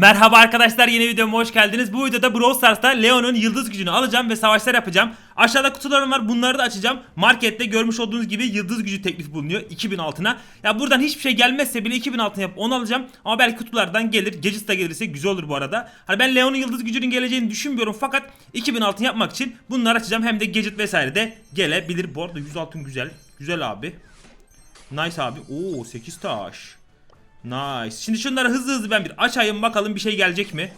Merhaba arkadaşlar yeni videoma hoş geldiniz. Bu videoda Brawl Stars'ta Leon'un yıldız gücünü alacağım ve savaşlar yapacağım. Aşağıda kutularım var bunları da açacağım. Markette görmüş olduğunuz gibi yıldız gücü teklifi bulunuyor 2000 altına. Ya buradan hiçbir şey gelmezse bile 2000 altına yapıp onu alacağım. Ama belki kutulardan gelir. Gadget da gelirse güzel olur bu arada. Hani ben Leon'un yıldız gücünün geleceğini düşünmüyorum fakat 2000 altın yapmak için bunları açacağım. Hem de Gadget vesaire de gelebilir. Bu arada 100 altın güzel. Güzel abi. Nice abi. Oo 8 taş. Nice. Şimdi şunları hızlı hızlı ben bir açayım bakalım bir şey gelecek mi?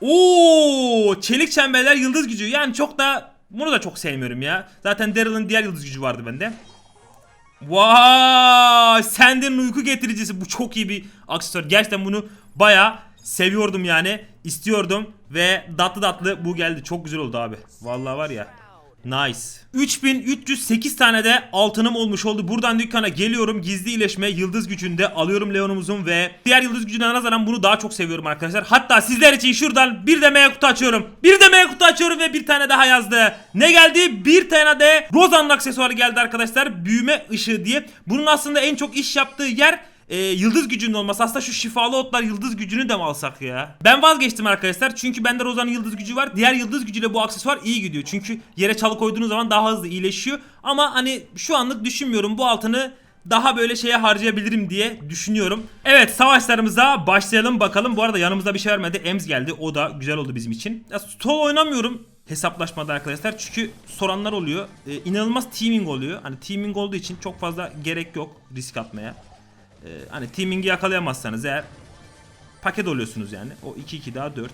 Oo, çelik çemberler yıldız gücü. Yani çok da bunu da çok sevmiyorum ya. Zaten Daryl'ın diğer yıldız gücü vardı bende. Vay! Senden uyku getiricisi. Bu çok iyi bir aksesuar. Gerçekten bunu baya seviyordum yani. istiyordum ve tatlı tatlı bu geldi. Çok güzel oldu abi. Vallahi var ya. Nice. 3308 tane de altınım olmuş oldu. Buradan dükkana geliyorum. Gizli iyileşme yıldız gücünde alıyorum Leon'umuzun ve diğer yıldız gücüne nazaran bunu daha çok seviyorum arkadaşlar. Hatta sizler için şuradan bir demeye kutu açıyorum. Bir demeye kutu açıyorum ve bir tane daha yazdı. Ne geldi? Bir tane de Rozan'ın aksesuarı geldi arkadaşlar. Büyüme ışığı diye. Bunun aslında en çok iş yaptığı yer e, yıldız gücünün olması. Aslında şu şifalı otlar yıldız gücünü de mi alsak ya? Ben vazgeçtim arkadaşlar. Çünkü bende Rozan'ın yıldız gücü var. Diğer yıldız gücüyle bu aksesuar iyi gidiyor. Çünkü yere çalı koyduğunuz zaman daha hızlı iyileşiyor. Ama hani şu anlık düşünmüyorum. Bu altını daha böyle şeye harcayabilirim diye düşünüyorum. Evet savaşlarımıza başlayalım bakalım. Bu arada yanımızda bir şey vermedi. Ems geldi. O da güzel oldu bizim için. Ya, stol oynamıyorum hesaplaşmada arkadaşlar. Çünkü soranlar oluyor. Ee, inanılmaz teaming oluyor. Hani teaming olduğu için çok fazla gerek yok risk atmaya. Ee, hani teaming'i yakalayamazsanız eğer paket oluyorsunuz yani. O 2-2 daha 4.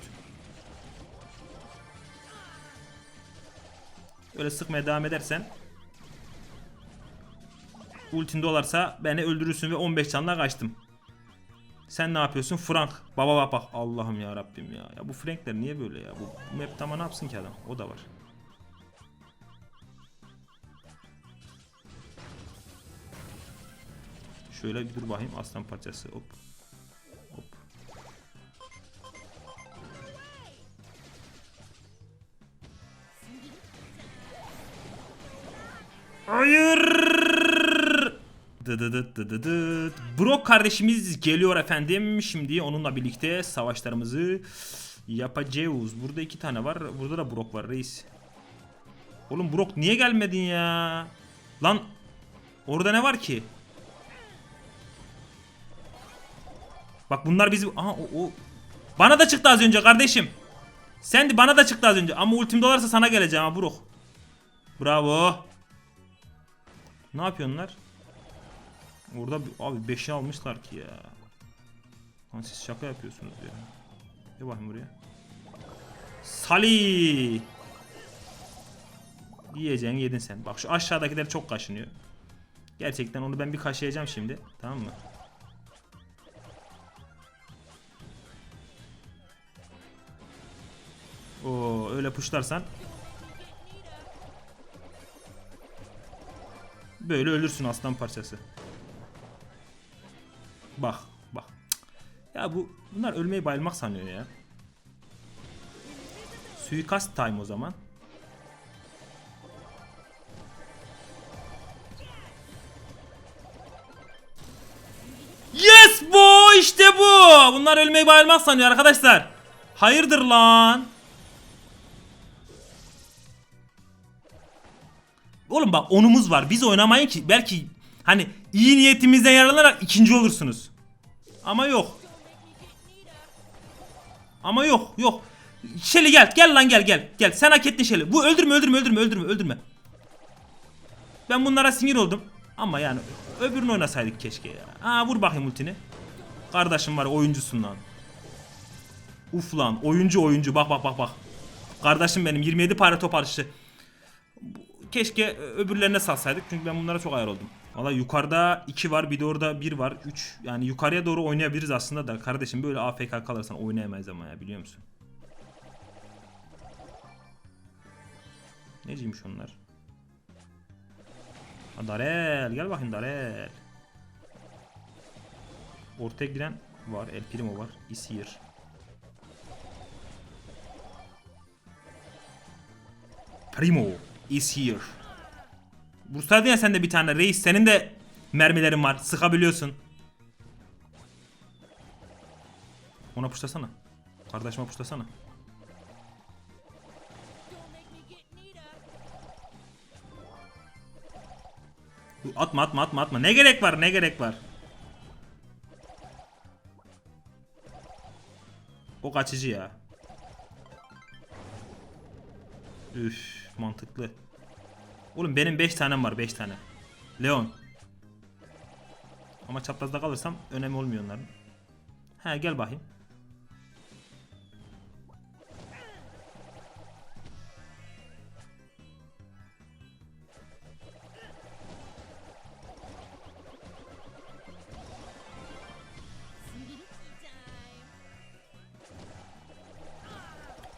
Öyle sıkmaya devam edersen ultin dolarsa beni öldürürsün ve 15 canla kaçtım. Sen ne yapıyorsun? Frank. Baba bak bak. Allah'ım ya Rabbim ya. Ya bu Frankler niye böyle ya? Bu, bu map'te ama ne yapsın ki adam? O da var. Şöyle bir dur bakayım aslan parçası. Hop. Hop. Hayır. Dıdıdıt dıdıdıt. Brock kardeşimiz geliyor efendim. Şimdi onunla birlikte savaşlarımızı yapacağız. Burada iki tane var. Burada da Brock var reis. Oğlum Brock niye gelmedin ya? Lan orada ne var ki? Bak bunlar bizim... Aha o, o... Bana da çıktı az önce kardeşim. Sen de bana da çıktı az önce. Ama ultim dolarsa sana geleceğim ha Brock. Bravo. Ne yapıyorlar? Orada abi 5'i almışlar ki ya. Lan siz şaka yapıyorsunuz ya. Bir bakayım buraya. Salih. Yiyeceğini yedin sen. Bak şu aşağıdakiler çok kaşınıyor. Gerçekten onu ben bir kaşıyacağım şimdi. Tamam mı? Oo öyle puşlarsan böyle ölürsün aslan parçası. Bak bak. Ya bu bunlar ölmeyi bayılmak sanıyor ya. Suikast time o zaman. Yes bu işte bu. Bunlar ölmeyi bayılmak sanıyor arkadaşlar. Hayırdır lan? Oğlum bak onumuz var. Biz oynamayın ki. Belki hani iyi niyetimizden yararlanarak ikinci olursunuz. Ama yok. Ama yok yok. Şeli gel gel lan gel gel gel sen hak ettin Şeli. Bu öldürme öldürme öldürme öldürme öldürme. Ben bunlara sinir oldum. Ama yani öbürünü oynasaydık keşke ya. Aa vur bakayım ultini. Kardeşim var oyuncusun lan. Uf lan oyuncu oyuncu bak bak bak bak. Kardeşim benim 27 para top atışı. Keşke öbürlerine salsaydık çünkü ben bunlara çok ayar oldum. Valla yukarıda 2 var bir de orada 1 var 3. Yani yukarıya doğru oynayabiliriz aslında da kardeşim böyle AFK kalırsan oynayamayız ama ya biliyor musun? Neciymiş onlar? Ha, Darel gel bakayım Darel. Ortaya giren var. El Primo var. Is here. Primo is here. Bursaydın ya sen de bir tane reis. Senin de mermilerin var. Sıkabiliyorsun. Ona puşlasana. Kardeşime puşlasana. Atma atma atma atma. Ne gerek var ne gerek var. O kaçıcı ya. Üf mantıklı. Oğlum benim 5 tanem var 5 tane. Leon. Ama çaprazda kalırsam önemi olmuyor onların. He gel bakayım.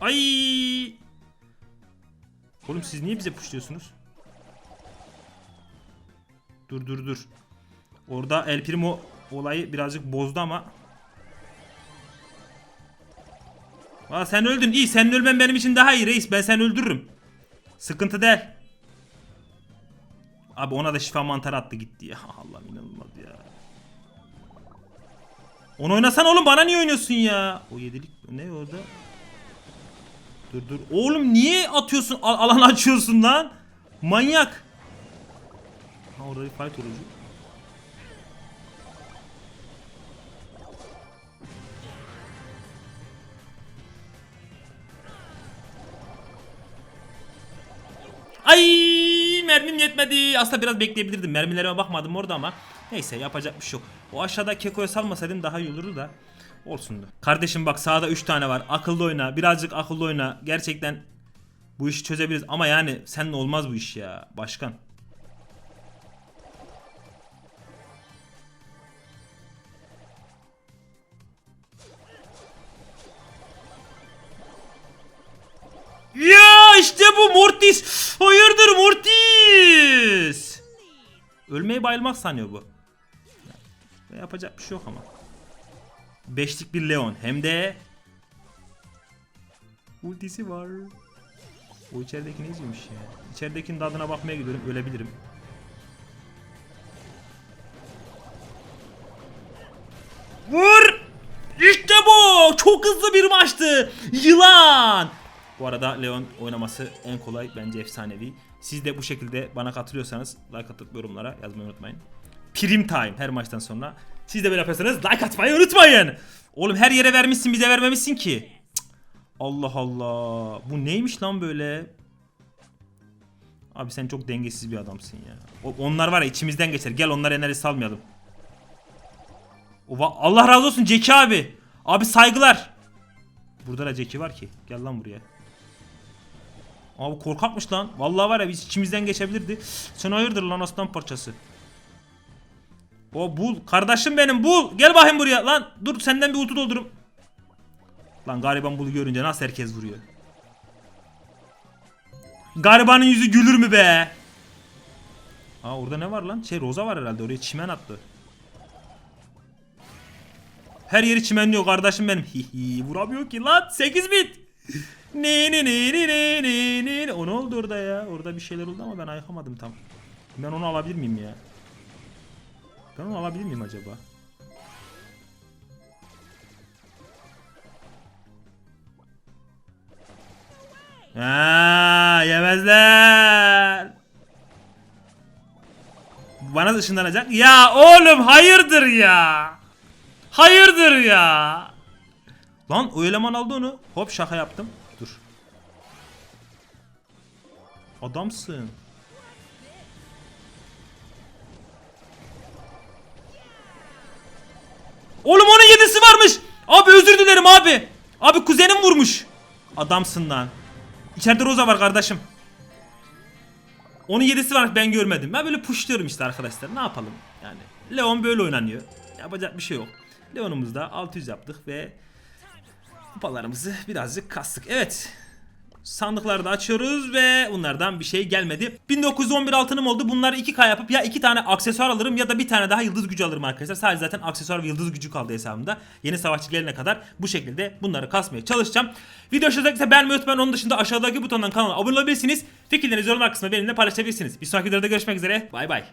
Ay! Oğlum siz niye bize puşluyorsunuz? Dur dur dur. Orada El Primo olayı birazcık bozdu ama. Aa, sen öldün. İyi senin ölmen benim için daha iyi reis. Ben seni öldürürüm. Sıkıntı değil. Abi ona da şifa mantarı attı gitti ya. Allah'ım inanılmaz ya. Onu oynasan oğlum bana niye oynuyorsun ya? O yedilik ne orada? Dur dur. Oğlum niye atıyorsun? Al- alan açıyorsun lan. Manyak. Ha orada bir fight olacak. Ay mermim yetmedi. Aslında biraz bekleyebilirdim. Mermilerime bakmadım orada ama. Neyse yapacak bir şey yok. O aşağıda Keko'ya salmasaydım daha iyi olurdu da. Olsun da. Kardeşim bak sağda 3 tane var. Akıllı oyna. Birazcık akıllı oyna. Gerçekten bu işi çözebiliriz. Ama yani seninle olmaz bu iş ya. Başkan. Ya işte bu Mortis. Hayırdır Mortis? Ölmeyi bayılmak sanıyor bu. Ya, Yapacak bir şey yok ama. Beşlik bir Leon hem de ultisi var. O içerideki neymiş ya? İçeridekinin tadına bakmaya gidiyorum ölebilirim. Vur! İşte bu! Çok hızlı bir maçtı. Yılan! Bu arada Leon oynaması en kolay bence efsanevi. Siz de bu şekilde bana katılıyorsanız like atıp yorumlara yazmayı unutmayın. Prim time her maçtan sonra. Siz de böyle yapıyorsanız like atmayı unutmayın. Oğlum her yere vermişsin bize vermemişsin ki. Allah Allah. Bu neymiş lan böyle? Abi sen çok dengesiz bir adamsın ya. O- onlar var ya içimizden geçer. Gel onlara enerji salmayalım. Ova- Allah razı olsun Ceki abi. Abi saygılar. Burada da Ceki var ki. Gel lan buraya. Abi korkakmış lan. Vallahi var ya biz içimizden geçebilirdi. Sen hayırdır lan aslan parçası. O bul. Kardeşim benim bul. Gel bakayım buraya. Lan dur senden bir ultu doldurum. Lan gariban bulu görünce nasıl herkes vuruyor. Garibanın yüzü gülür mü be? Aa orada ne var lan? Şey Roza var herhalde. Oraya çimen attı. Her yeri çimenliyor kardeşim benim. Hihi vuramıyor ki lan 8 bit. Ne ne ne ne ne ne ne O ne oldu orada ya? Orada bir şeyler oldu ama ben ayıkamadım tam. Ben onu alabilir miyim ya? Ben onu alabilir miyim acaba? Ha, yemezler. Bana ışınlanacak. Ya oğlum hayırdır ya? Hayırdır ya? Lan o eleman aldı onu. Hop şaka yaptım. Dur. Adamsın. Oğlum onun yedisi varmış. Abi özür dilerim abi. Abi kuzenim vurmuş. Adamsın lan. İçeride Roza var kardeşim. Onun yedisi var ben görmedim. Ben böyle pushluyorum işte arkadaşlar. Ne yapalım? Yani Leon böyle oynanıyor. Yapacak bir şey yok. Leon'umuzda 600 yaptık ve kupalarımızı birazcık kastık. Evet. Sandıkları da açıyoruz ve bunlardan bir şey gelmedi. 1911 altınım oldu. Bunları 2K yapıp ya 2 tane aksesuar alırım ya da bir tane daha yıldız gücü alırım arkadaşlar. Sadece zaten aksesuar ve yıldız gücü kaldı hesabımda. Yeni savaşçı gelene kadar bu şekilde bunları kasmaya çalışacağım. Video gittiyse beğenmeyi unutmayın. Onun dışında aşağıdaki butondan kanala abone olabilirsiniz. Fikirlerinizi yorum kısmına benimle paylaşabilirsiniz. Bir sonraki videoda görüşmek üzere. Bay bay.